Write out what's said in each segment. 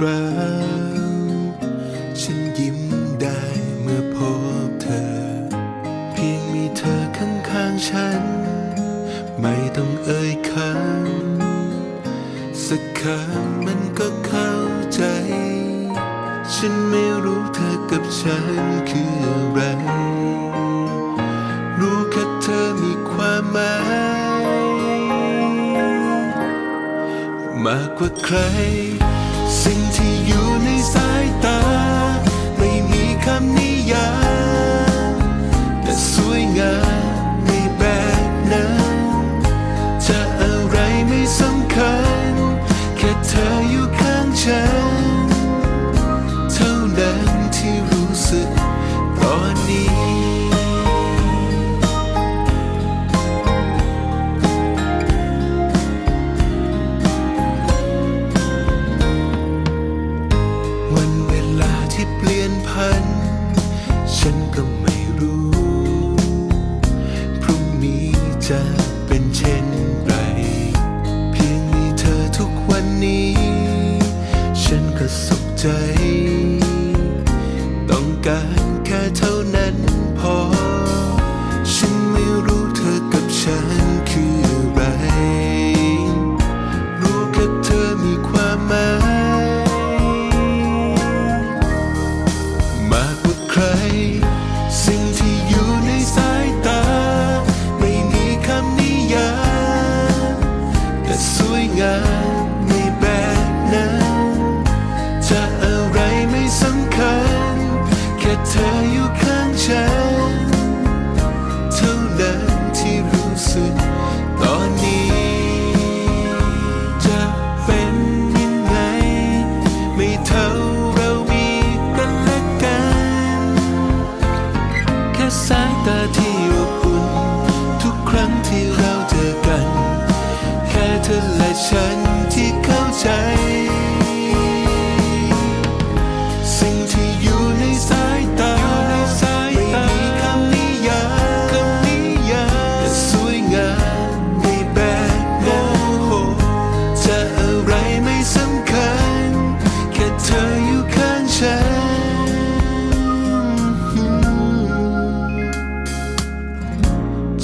เราฉันยิ้มได้เมื่อพบเธอ เพียงมีเธอข้างๆฉัน ไม่ต้องเอ่ยคำสักคำมันก็เข้าใจ ฉันไม่รู้เธอกับฉันคืออะไร รู้แค่เธอมีความหมาย มากกว่าใคร สิ่งที่อยู่ในสายตา ไม่มีคำนิยามแต่สวยงามในแบบนั้นจะอะไรไม่สำคัญ แค่เธออยู่ข้างฉัน เท่านั้นที่รู้สึกตอนนี้ พัน ฉันก็ไม่รู้ พรุ่งนี้จะเป็นเช่นไร เพียงมีเธอทุกวันนี้ ฉันก็สุขใจ ต้องการแค่เท่านั้นพอ ตาที่อบอุ่นทุกครั้งที่เราเจอกัน แค่เธอและฉันที่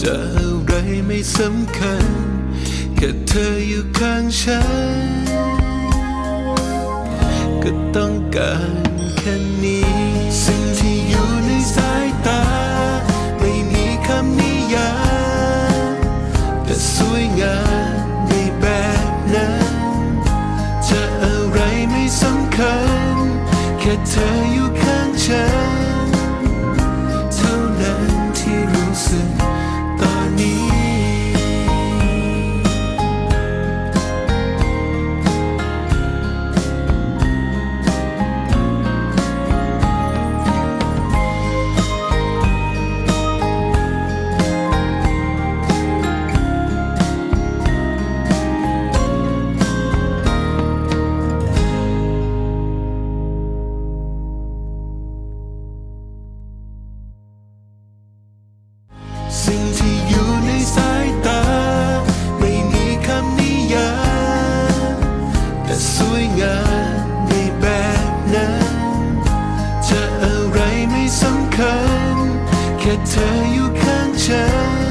จะอะไรไม่สำคัญแค่เธออยู่ข้างฉัน ก็ต้องการแค่นี้ สิ่งที่อยู่ในสาย แค่เธออยู่ข้างฉัน